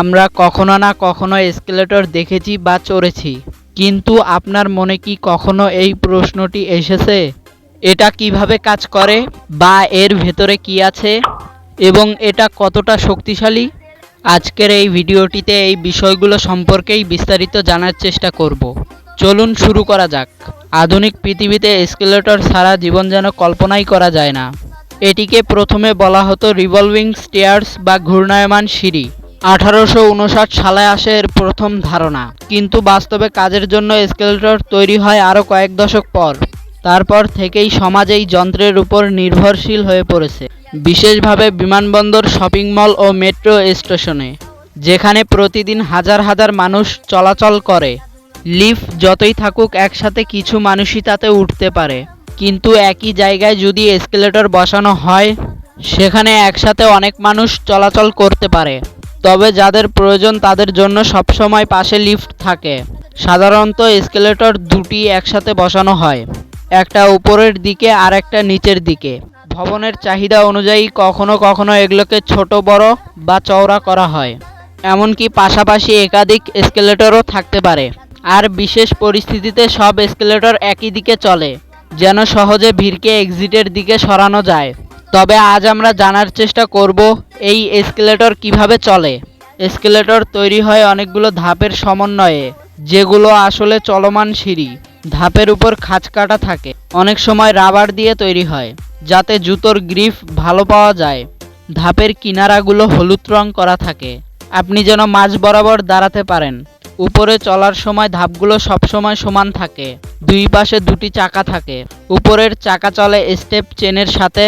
আমরা কখনো না কখনো এসকেলেটর দেখেছি বা চড়েছি। কিন্তু আপনার মনে কি কখনো এই প্রশ্নটি এসেছে? এটা কীভাবে কাজ করে বা এর ভেতরে কি আছে? এবং এটা কতটা শক্তিশালী? আজকের এই ভিডিওটিতে এই বিষয়গুলো সম্পর্কেই বিস্তারিত জানার চেষ্টা করব। চলুন শুরু করা যাক। আধুনিক পৃথিবীতে এসকেলেটর ছাড়া জীবন যেন কল্পনাই করা যায় না। এটিকে প্রথমে বলা হতো রিভলভিং স্টেয়ার্স বা ঘূর্ণায়মান সিঁড়ি। আঠারোশো উনষাট সালে আসে এর প্রথম ধারণা। কিন্তু বাস্তবে কাজের জন্য এসকেলেটর তৈরি হয় আরও কয়েক দশক পর। তারপর থেকেই সমাজ এই যন্ত্রের উপর নির্ভরশীল হয়ে পড়েছে, বিশেষভাবে বিমানবন্দর, শপিং মল ও মেট্রো স্টেশনে, যেখানে প্রতিদিন হাজার হাজার মানুষ চলাচল করে। লিফট যতই থাকুক, একসাথে কিছু মানুষই তাতে উঠতে পারে। কিন্তু একই জায়গায় যদি এসকেলেটর বসানো হয়, সেখানে একসাথে অনেক মানুষ চলাচল করতে পারে। তবে যাদের প্রয়োজন তাদের জন্য সবসময় পাশে লিফট থাকে। সাধারণত এসকেলেটর দুটি একসাথে বসানো হয়, একটা উপরের দিকে আর একটা নিচের দিকে। ভবনের চাহিদা অনুযায়ী কখনো কখনো এগুলোকে ছোট, বড় বা চওড়া করা হয়। এমনকি পাশাপাশি একাধিক এসকেলেটরও থাকতে পারে। আর বিশেষ পরিস্থিতিতে সব এসকেলেটর একই দিকে চলে, যেন সহজে ভিড়কে এক্সিটের দিকে সরানো যায়। তবে আজ আমরা জানার চেষ্টা করব এই এসকেলেটর কীভাবে চলে। এসকেলেটর তৈরি হয় অনেকগুলো ধাপের সমন্বয়ে, যেগুলো আসলে চলমান সিঁড়ি। ধাপের উপর খাঁজ কাটা থাকে। অনেক সময় রাবার দিয়ে তৈরি হয়, যাতে জুতোর গ্রিপ ভালো পাওয়া যায়। ধাপের কিনারাগুলো হলুদ রং করা থাকে। আপনি যেন মাঝ বরাবর দাঁড়াতে পারেন। উপরে চলার সময় ধাপগুলো সবসময় সমান থাকে। দুই পাশে দুটি চাকা থাকে। উপরের চাকা চলে স্টেপ চেনের সাথে।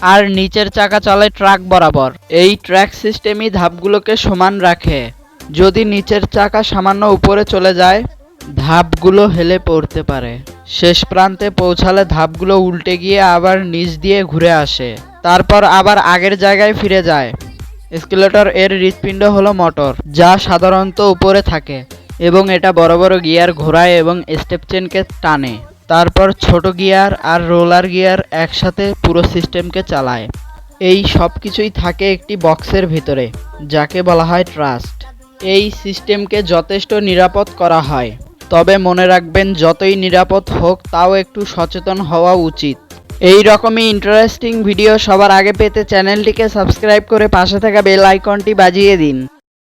আর নিচের চাকা চলে ট্রাক বরাবর। এই ট্র্যাক সিস্টেমই ধাপগুলোকে সমান রাখে। যদি নিচের চাকা সামান্য উপরে চলে যায়, ধাপগুলো হেলে পড়তে পারে। শেষ প্রান্তে পৌঁছালে ধাপগুলো উল্টে গিয়ে আবার নিচ দিয়ে ঘুরে আসে। তারপর আবার আগের জায়গায় ফিরে যায়। স্কেলেটর এর হৃৎপিণ্ড হলো মোটর, যা সাধারণত উপরে থাকে এবং এটা বড় বড় গিয়ার ঘোরায় এবং স্টেপ চেনকে টানে। তারপর ছোট গিয়ার আর রোলার গিয়ার একসাথে পুরো সিস্টেমকে চালায়। এই সব কিছুই থাকে একটি বক্সের ভিতরে, যাকে বলা হয় ট্রাস্ট। এই সিস্টেমকে যথেষ্ট নিরাপদ করা হয়। তবে মনে রাখবেন, যতই নিরাপদ হোক, তাও একটু সচেতন হওয়া উচিত। এই রকমই ইন্টারেস্টিং ভিডিও সবার আগে পেতে চ্যানেলটিকে সাবস্ক্রাইব করে পাশে থাকা বেল আইকনটি বাজিয়ে দিন।